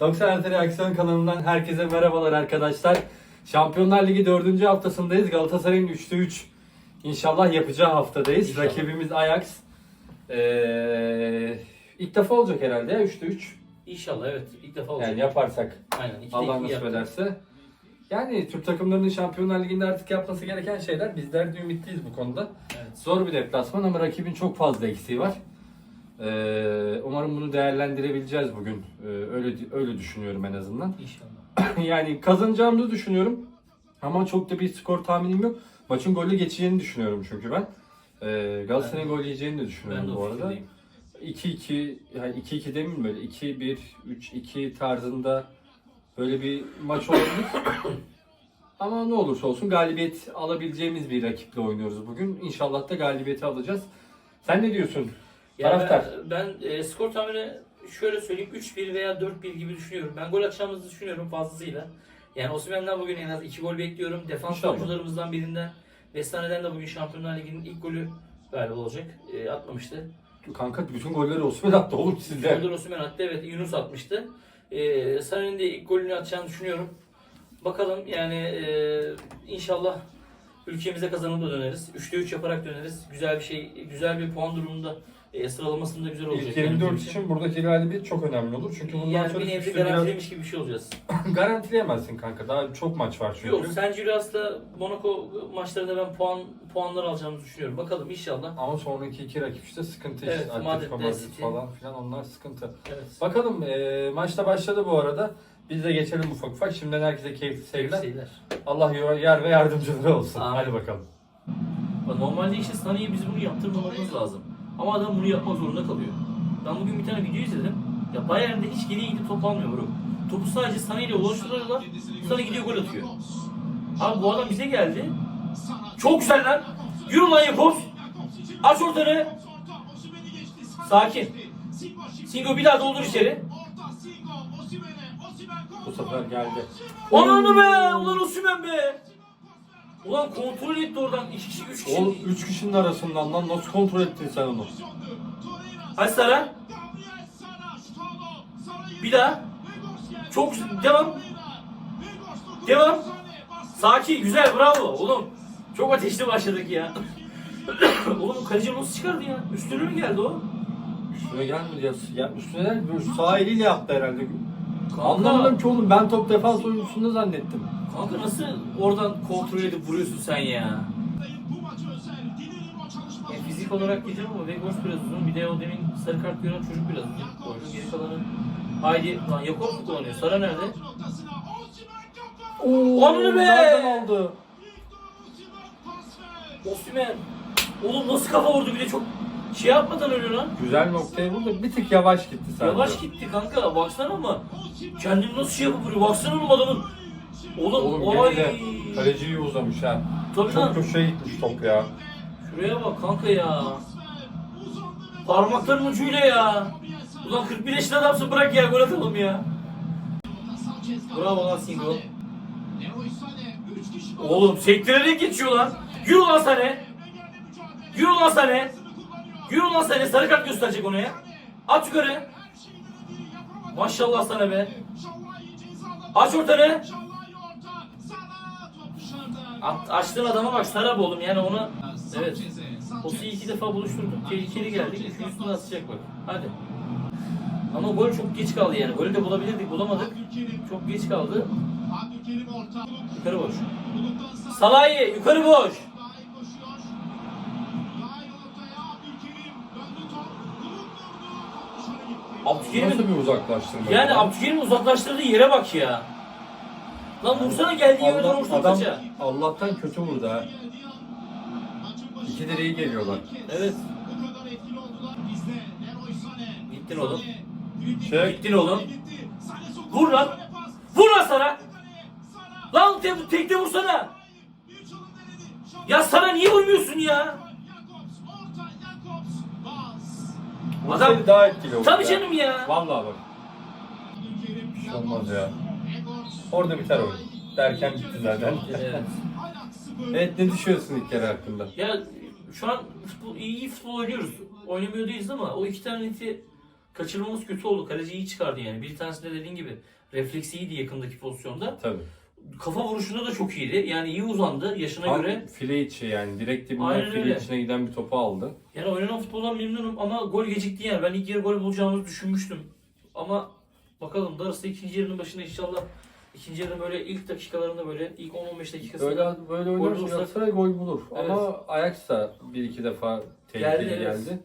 90 Artı Reaksiyon kanalından herkese merhabalar arkadaşlar. Şampiyonlar Ligi 4. haftasındayız. Galatasaray'ın 3'te 3 inşallah yapacağı haftadayız. İnşallah. Rakibimiz Ajax. Ee, ilk defa olacak herhalde ya 3'te 3. İnşallah evet. İlk defa olacak. Yani yaparsak Aynen. İki Allah iki nasip yaptık. ederse. Yani Türk takımlarının Şampiyonlar Ligi'nde artık yapması gereken şeyler. Bizler de ümitliyiz bu konuda. Evet. Zor bir deplasman ama rakibin çok fazla eksiği var. Ee, umarım bunu değerlendirebileceğiz bugün. Ee, öyle öyle düşünüyorum en azından. İnşallah. yani kazanacağımızı düşünüyorum. Ama çok da bir skor tahminim yok. Maçın golle geçeceğini düşünüyorum çünkü ben. Ee, Galatasaray'ın gol yiyeceğini de Ben düşünüyorum de bu arada. fikirdeyim. 2-2 yani 2-2 demeyeyim böyle 2-1 3-2 tarzında böyle bir maç olabilir. Ama ne olursa olsun galibiyet alabileceğimiz bir rakiple oynuyoruz bugün. İnşallah da galibiyeti alacağız. Sen ne diyorsun? Taraftar. Ben, ben e, skor tahmini şöyle söyleyeyim 3-1 veya 4-1 gibi düşünüyorum. Ben gol atacağımızı düşünüyorum fazlasıyla. Yani Osimhen'den bugün en az 2 gol bekliyorum. Defans İnşallah. oyuncularımızdan birinden. Vestane'den de bugün Şampiyonlar Ligi'nin ilk golü galiba olacak. E, atmamıştı. Kanka bütün golleri Osman attı oğlum sizde. Golden Osimhen attı. Evet Yunus atmıştı. E, Sarı'nın de ilk golünü atacağını düşünüyorum. Bakalım yani e, inşallah ülkemize kazanıp da döneriz. 3'te 3 yaparak döneriz. Güzel bir şey, güzel bir puan durumunda e, sıralamasında güzel olacak. İlk benim 24 için. için buradaki galibiyet çok önemli olur. Çünkü bundan yani sonra bir nevi üstü biraz garantilemiş gibi bir şey olacağız. garantileyemezsin kanka. Daha çok maç var çünkü. Yok, San Julius'la Monaco maçlarında ben puan puanlar alacağımızı düşünüyorum. Bakalım inşallah. Ama sonraki iki rakip işte sıkıntı Evet, işte. Atletico Madrid falan filan onlar sıkıntı. Evet. Bakalım e, maçta başladı bu arada. Biz de geçelim ufak ufak. Şimdiden herkese keyifli seyirler. Şeyler. Allah yer ve yardımcıları olsun. Amin. Hadi bakalım. Bak, Normalde işte Saniye biz bunu yaptırmamamız lazım. Ama adam bunu yapmak zorunda kalıyor. Ben bugün bir tane video izledim. Ya Bayern'de hiç geriye gidip top almıyor bro. Topu sadece Saniye ile ulaştırıyorlar. Sana gidiyor gol atıyor. Abi bu adam bize geldi. Çok güzel lan. Yürü lan Yakos. Aç ortanı. Sakin. Singo bir daha doldur içeri. Bu sefer geldi. Ananı be! Ulan Osimhen be! Ulan kontrol etti oradan. İki kişi, üç kişi. Oğlum 3 kişinin arasından lan nasıl kontrol ettin sen onu? Hadi Sara. Bir daha. Çok devam. Devam. Sakin, güzel, bravo. Oğlum çok ateşli başladık ya. Oğlum kaleci nasıl çıkardı ya? Üstüne mi geldi o? Üstüne gelmedi ya. ya üstüne gelmedi. Sağ eliyle yaptı herhalde. Anlamadım ki oğlum ben top defans oyuncusunda zannettim. Kanka nasıl oradan kontrol edip vuruyorsun sen ya? Ya fizik olarak diyeceğim ama Vegors biraz uzun. Bir de o demin sarı kart gören çocuk biraz uzun. Koydu. Geri kalanı... Haydi lan Yakov mu kullanıyor? Sara nerede? Oo, Onu be! Nereden aldı? Osimhen. Oğlum nasıl kafa vurdu bir de çok şey yapmadan ölüyor lan. Güzel noktaya vurdu. Bir tık yavaş gitti sadece. Yavaş gitti kanka baksana ama. Kendini nasıl şey yapıp vuruyor baksana oğlum adamın. Oğlum, Oğlum ay. gene de kaleci iyi uzamış ha. Tabii Çok köşeye gitmiş top ya. Şuraya bak kanka ya. Parmakların ucuyla ya. Ulan 41 yaşında adamsın bırak ya gol atalım ya. Bravo lan Singo. Oğlum sektirerek geçiyor lan. Yürü lan sana. Yürü lan sana. Yürü lan sana. Sarı kart gösterecek ona ya. At yukarı. Maşallah sana be. Aç ortanı. At, açtığın adama bak Sarab oğlum yani ona evet. Osi iki defa buluşturduk. Tehlikeli geldik. Üçüncüsünü de atacak bak. Hadi. Ama gol çok geç kaldı yani. Golü de bulabilirdik. Bulamadık. Çok geç kaldı. Yukarı boş. Salahi yukarı boş. Nasıl Abdülkerim'in bir uzaklaştırma? yani ya? Abdülkerim'in uzaklaştırdığı yere bak ya. Lan vursana geldiği yere doğru vursun adam. Allah'tan kötü vurdu ha. İki direği geliyorlar. Evet. Gittin oğlum. Şey, Gittin oğlum. Vur lan. Vur lan sana. Lan te tekte vursana. Ya sana niye vurmuyorsun ya? Adam- daha etkili oldu. Tabii canım ya. Vallahi bak. Bir şey olmaz ya. Orada biter oyun. Derken bitti zaten. Evet. evet ne düşünüyorsun ilk kere hakkında? Ya şu an futbol, iyi futbol oynuyoruz. Oynamıyor değiliz ama o iki tane neti kaçırmamız kötü oldu. Kaleci iyi çıkardı yani. Bir tanesi de dediğin gibi refleksi iyiydi yakındaki pozisyonda. Tabii. Kafa vuruşunda da çok iyiydi. Yani iyi uzandı yaşına Tam göre. file içi yani direkt dibinden Aynen file öyle. içine giden bir topu aldı. Yani oynanan futboldan memnunum ama gol gecikti yani. Ben ilk yarı gol bulacağımızı düşünmüştüm. Ama bakalım darısı ikinci yarının başında inşallah ikinci yarının böyle ilk dakikalarında böyle ilk 10-15 dakikasında Böyle böyle oynarsa olursa- Galatasaray gol bulur. Evet. Ama Ajax da bir iki defa tehlikeli Geldi, geldi. evet.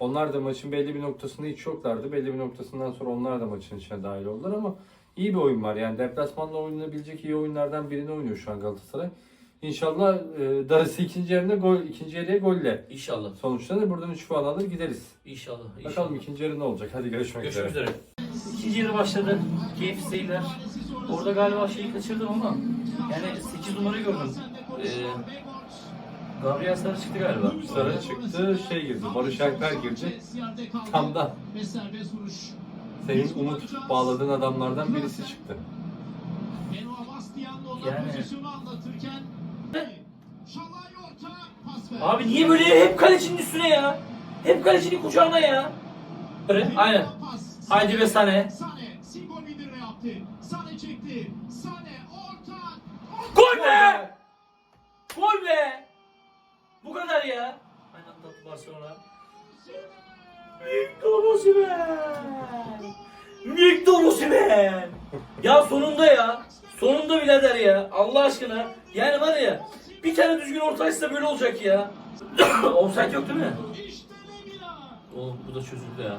Onlar da maçın belli bir noktasında hiç yoklardı. Belli bir noktasından sonra onlar da maçın içine dahil oldular ama iyi bir oyun var. Yani deplasmanda oynanabilecek iyi oyunlardan birini oynuyor şu an Galatasaray. İnşallah e, darısı ikinci yarına gol, ikinci yarıya golle İnşallah. sonuçlanır. Buradan 3 puan alır gideriz. İnşallah. Bakalım inşallah. ikinci yarı ne olacak. Hadi görüşmek, Görüşmek üzere. üzere. İkinci yarı başladı. Keyifli seyirler. Orada galiba şeyi kaçırdım ama yani 8 numarayı gördüm. Ee, Gabriel Sarı çıktı galiba. Sarı çıktı, şey girdi, Barış Alper girdi. Tam da senin umut bağladığın adamlardan birisi çıktı. Abi niye böyle hep kalecinin üstüne ya? Hep kalecinin kucağına ya. Aynen. Haydi be Sane. Sane, Yaptı. Sane orta. Gol be! Gol be! Bu kadar ya. Aynen tatlı Barcelona. Victor Osimhen! Victor Osimhen! Ya sonunda ya. Sonunda birader ya. Allah aşkına. Yani var ya bir tane düzgün orta açsa böyle olacak ya. Offside yok değil mi? Oğlum bu da çözüldü ya.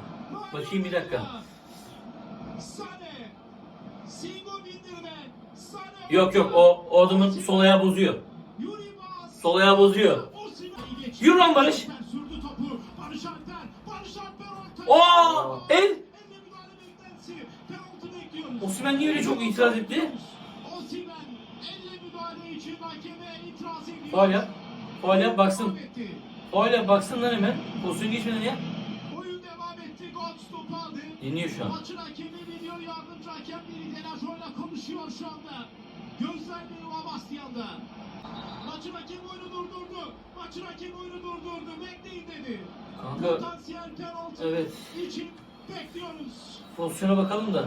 Bakayım bir dakika. Sane. Yok yok o, o adamın sol ayağı bozuyor. Sol ayağı bozuyor. Yürü lan Barış. Oo! El! Osimhen niye öyle çok itiraz etti? Faul yap. Faul yap baksın. Faul yap baksın lan hemen. Pozisyon geçmeden ya. Dinliyor şu an. Maçın hakemi video yardımcı hakem biri Delajoy'la konuşuyor şu anda. Gözler bir Bastian'da. Maçın hakemi oyunu durdurdu. Maçın hakemi oyunu durdurdu. Bekleyin dedi. Kanka Potansiyel penaltı Evet. için bekliyoruz. pozisyona bakalım da.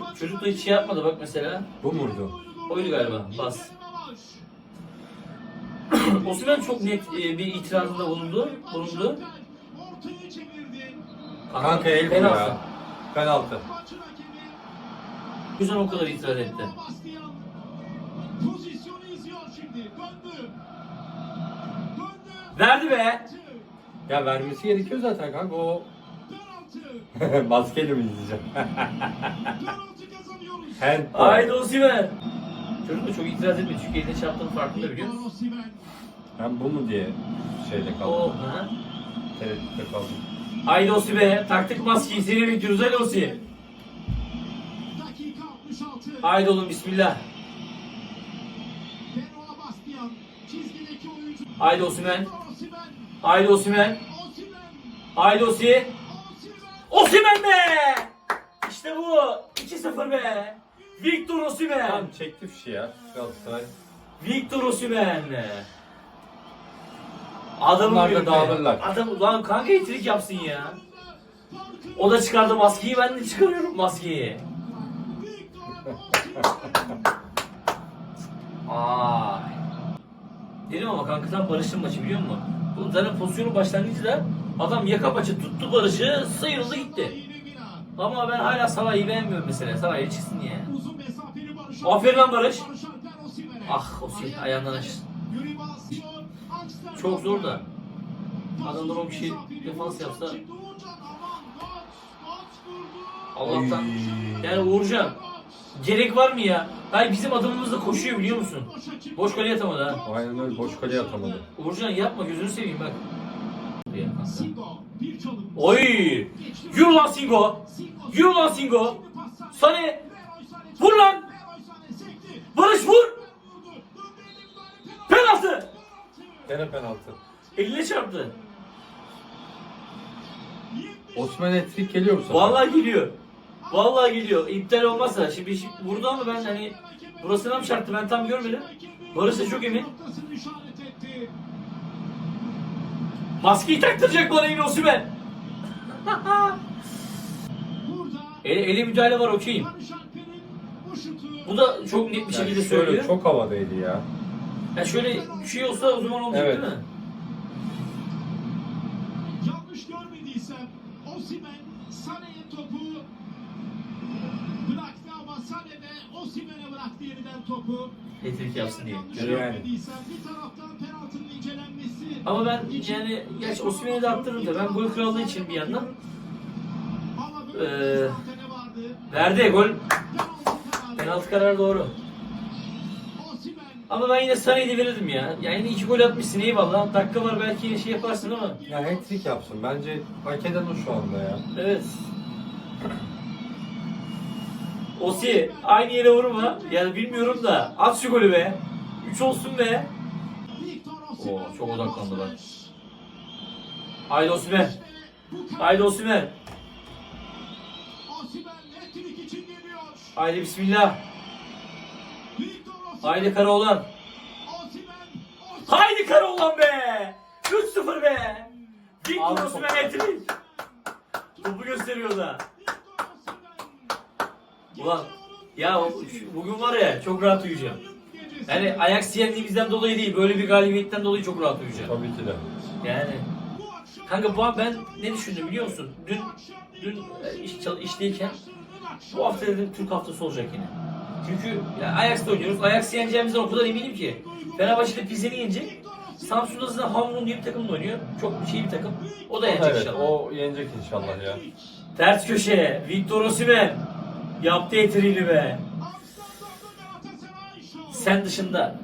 Maçın Çocuk da hiç şey yapmadı bak mesela. Bu muydu? Oydu galiba, bas. Osimhen çok net e, bir itirazında bulundu. bulundu. Çevirdi. Kanka el Penaltı. ya. Penaltı. Yüzden o kadar itiraz etti. Bastian pozisyonu izliyor şimdi. Döndü. Döndü. Verdi be. Ya vermesi gerekiyor zaten kanka o maskeyle mi izleyeceğim? Handball. Haydi Osimhen. Çocuk da çok itiraz etmedi çünkü eline çarptığını farkında biliyor. Osimhen. Ben bu mu diye şeyde Oh, kaldım. ha. Tereddütte kaldım. Haydi Osimhen. Taktık maskeyi seni bekliyoruz. Dakika 66. Haydi oğlum bismillah. Haydi Osimhen. Haydi. Osimhen. Haydi Osi. Osimhen be! İşte bu. 2-0 be. Victor Osimhen. Tamam çekti fişi ya Galatasaray. Victor Osimhen. Adamın Bunlar da dağılırlar. Adam lan kanka itrik yapsın ya. O da çıkardı maskeyi ben de çıkarıyorum maskeyi. Ay. Dedim ama kanka sen Barış'ın maçı biliyor musun? Bu zaten pozisyonun başlangıcında adam yaka maçı tuttu Barış'ı sıyrıldı gitti. Ama ben hala Salah'ı beğenmiyorum mesela. Salah'ı çıksın diye. Aferin lan Barış. Ah Osimhen ayağından aç. Yuri Bastion. Amsterdam. Çok zor da. Adamlar Uzun o bir şey mesafeli defans yapsa. Allah'tan. Yani Uğurcan. Gerek var mı ya? Hayır bizim adamımız da koşuyor biliyor musun? Boş kaleye atamadı ha. Aynen öyle boş kaleye atamadı. Uğurcan yapma gözünü seveyim bak. Oy! Yürü lan Singo! Yürü lan Singo! Sane! Vur lan! Barış vur! Penaltı! Gene penaltı. Eline çarptı. Osman Etrik geliyor mu sana? Vallahi geliyor. Vallahi geliyor. İptal olmazsa şimdi, şimdi vurdu ama ben hani burasına mı çarptı ben tam görmedim. Barış da çok emin. Maskeyi taktıracak bana yine Osimhen. Ele, ele müdahale var okeyim. Bu da çok net bir şekilde Yani şöyle söylüyor. çok havadaydı ya. Ya şöyle bir şey olsa o zaman olacak Evet. değil mi? Yanlış görmediysem Osimhen Sané'ye topu Sané de Osimhen'e bıraktı yeniden topu. Hat-trick yapsın diye. Yanlış Yani. görmediysem bir taraftan penaltının incelenmesi. Ama ben yani gerçi Osimhen'i de attırırım da ben gol krallığı için bir yandan Ee, bir mesafene vardı. verdi gol. Penaltı kararı doğru. Ama ben yine Sané'yi de verirdim ya. Yani yine iki gol atmışsın eyvallah. Dakika var belki şey yaparsın ama. Ya hat-trick yapsın. Bence hak eden o şu anda ya. Evet. Osi aynı yere vurma. Yani bilmiyorum da at şu golü be. 3 olsun be. Oo, çok bir odaklandı pas bak. ver. Haydi Osimhen. Haydi Osimhen. Haydi bismillah. Haydi Karaoğlan. Haydi Karaoğlan be. 3-0 be. Victor Osimhen hat-trick. Topu gösteriyor da. Ulan ya şu- bugün var ya çok rahat uyuyacağım. Yani Ajax yendiğimizden dolayı değil böyle bir galibiyetten dolayı çok rahat uyuyacağım. Tabii ki de. Yani kanka bu ben ne düşündüm biliyor musun? Dün dün e, iş, çal- işteyken bu hafta dedim Türk haftası olacak yine. Çünkü ya Ajax'ta oynuyoruz. Ajax yeneceğimizden o kadar eminim ki. Fenerbahçe'de Pilsen'i yenecek. Samsun'da zaten Hamrun diye bir takımla oynuyor. Çok şey bir takım. O da yenecek Evet, inşallah. o yenecek inşallah ya. Ters köşeye Victor Osimhen yaptı etriğini be. Sen dışında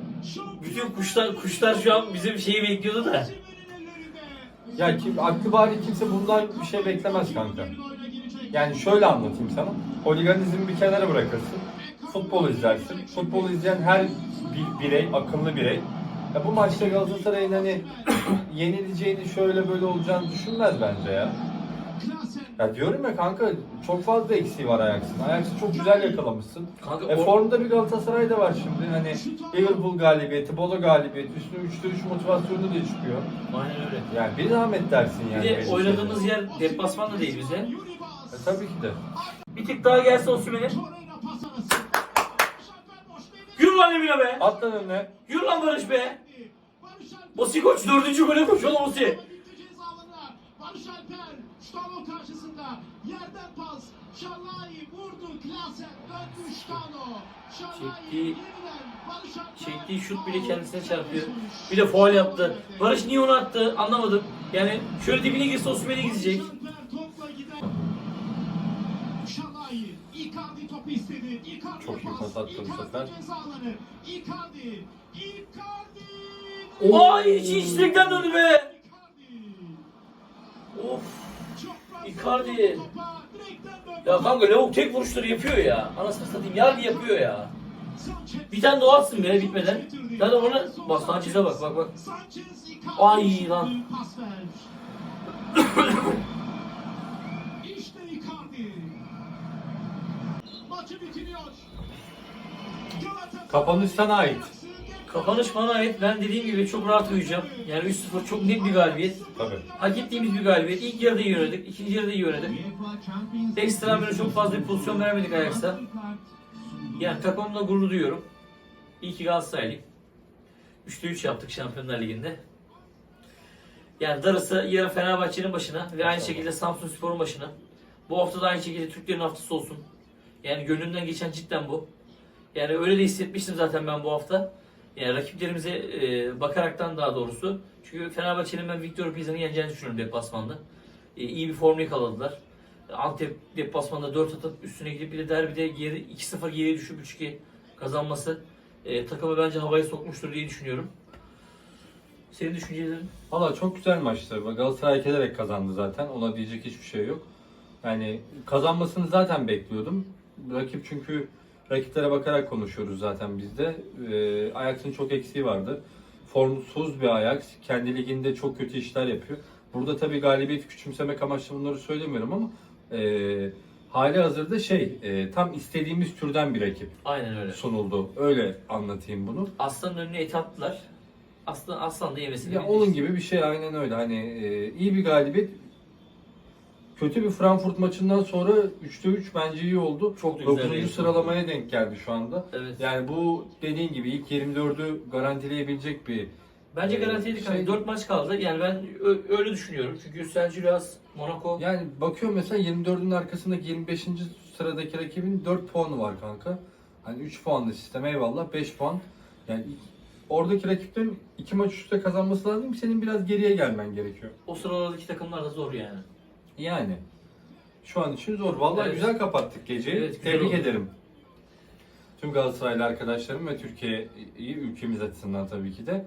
bütün kuşlar kuşlar şu an bizim şeyi bekliyordu da. Ya kim, aklı bari kimse bundan bir şey beklemez kanka. Yani şöyle anlatayım sana. Holiganizmi bir kenara bırakırsın. Futbol izlersin. Futbol izleyen her bir birey, akıllı birey. Ya bu maçta Galatasaray'ın hani yenileceğini şöyle böyle olacağını düşünmez bence ya. Ya diyorum ya kanka çok fazla eksiği var Ajax'ın. Ajax'ı çok güzel yakalamışsın. Kanka E o- formda bir Galatasaray da var şimdi. Hani Liverpool galibiyeti, Bodo galibiyeti, üstüne 3'te 3 motivasyonu da çıkıyor. Aynen öyle. Yani bir zahmet dersin yani. Bir de benim oynadığımız şeyde. yer deplasman da değil bize. E, tabii ki de. Bir tık daha gelse Osimhen'e. Yürü lan Emine be. At lan önüne. Yürü lan Barış be. Osi koç dördüncü gole koş oğlum Osi. Barış Alper Stalo karşısında yerden pas Şalai vurdu Klasen döndü Stalo Şalai Çektiği- Çektiği şut bile kendisine çarpıyor. Bir de faul yaptı. Barış niye onu attı anlamadım. Yani şöyle dibine girse Osimhen'e gidecek. Icardi topu istedi Icardi Çok iyi pas attı bu sefer. ceza alanı Icardi Icardi Ay içi içlikten döndü be. Of. Icardi. Ya kanka Lavuk tek vuruşları yapıyor ya. Anasını satayım yargı yapıyor ya. Bir tane daha atsın be bitmeden. Zaten ona bak Sanchez'e bak bak bak. Ay lan. İşte Icardi. Ait. Kapanış bana ait. Ben dediğim gibi çok rahat uyuyacağım. Yani 3-0 çok net bir galibiyet. Tabii. Hak ettiğimiz bir galibiyet. İlk yarıda iyi oynadık. ikinci yarıda iyi oynadık. Ekstra böyle çok fazla bir pozisyon vermedik Ajax'a. Yani takımımla gurur duyuyorum. İyi ki Galatasaraylıyım. 3'te 3 yaptık Şampiyonlar Ligi'nde. Yani darısı yarın Fenerbahçe'nin başına ve aynı şekilde Samsun Spor'un başına. Bu hafta da aynı şekilde Türklerin haftası olsun. Yani gönlümden geçen cidden bu. Yani öyle de hissetmiştim zaten ben bu hafta. Yani rakiplerimize e, bakaraktan daha doğrusu. Çünkü Fenerbahçe'nin ben Victor Pizan'ı yeneceğini düşünüyorum deplasmanda. E, iyi bir form yakaladılar. Antep deplasmanda 4 atıp üstüne gidip bir de derbide geri 2-0 geriye düşüp 3-2 kazanması e, takımı bence havaya sokmuştur diye düşünüyorum. Senin düşüncelerin? Valla çok güzel maçtı. Galatasaray ederek kazandı zaten. Ona diyecek hiçbir şey yok. Yani kazanmasını zaten bekliyordum. Rakip çünkü rakiplere bakarak konuşuyoruz zaten biz de. Ee, Ajax'ın çok eksiği vardı. Formsuz bir Ajax. Kendi liginde çok kötü işler yapıyor. Burada tabii galibiyeti küçümsemek amaçlı bunları söylemiyorum ama e, hali hazırda şey e, tam istediğimiz türden bir rakip Aynen öyle. sunuldu. Öyle anlatayım bunu. Aslanın önüne et attılar. Aslan, aslan da yemesini Ya bildi. onun gibi bir şey aynen öyle. Hani e, iyi bir galibiyet. Kötü bir Frankfurt maçından sonra 3'te 3 bence iyi oldu. Çok güzel 9. değil. sıralamaya denk geldi şu anda. Evet. Yani bu dediğin gibi ilk 24'ü garantileyebilecek bir Bence Ee, garantiyedik. şey- Hani 4 maç kaldı. Yani ben ö- öyle düşünüyorum. Çünkü Sergio Monaco Yani bakıyorum mesela 24'ün arkasındaki 25. sıradaki rakibin 4 puanı var kanka. Hani 3 puanlı sistem eyvallah 5 puan. Yani oradaki rakiplerin 2 maç üstte kazanması lazım ki senin biraz geriye gelmen gerekiyor. o sıralardaki takımlar da zor yani. Yani şu an için zor. Vallahi Evet. güzel kapattık geceyi. Evet, güzel Tebrik oldu. ederim. Tüm Galatasaraylı arkadaşlarım ve Türkiye'yi ülkemiz açısından tabii ki de.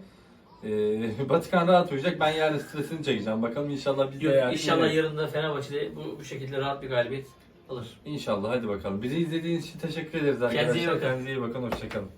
Ee, Batıkan rahat uyuyacak. Ben yarın stresini çekeceğim. Bakalım inşallah biz de Yok, yarın inşallah yeneriz. yarın da Fenerbahçe'de bu, bu şekilde rahat bir galibiyet alır. İnşallah hadi bakalım. Bizi izlediğiniz için teşekkür ederiz arkadaşlar. İyi bakın. Kendinize iyi bakın. Hoşçakalın.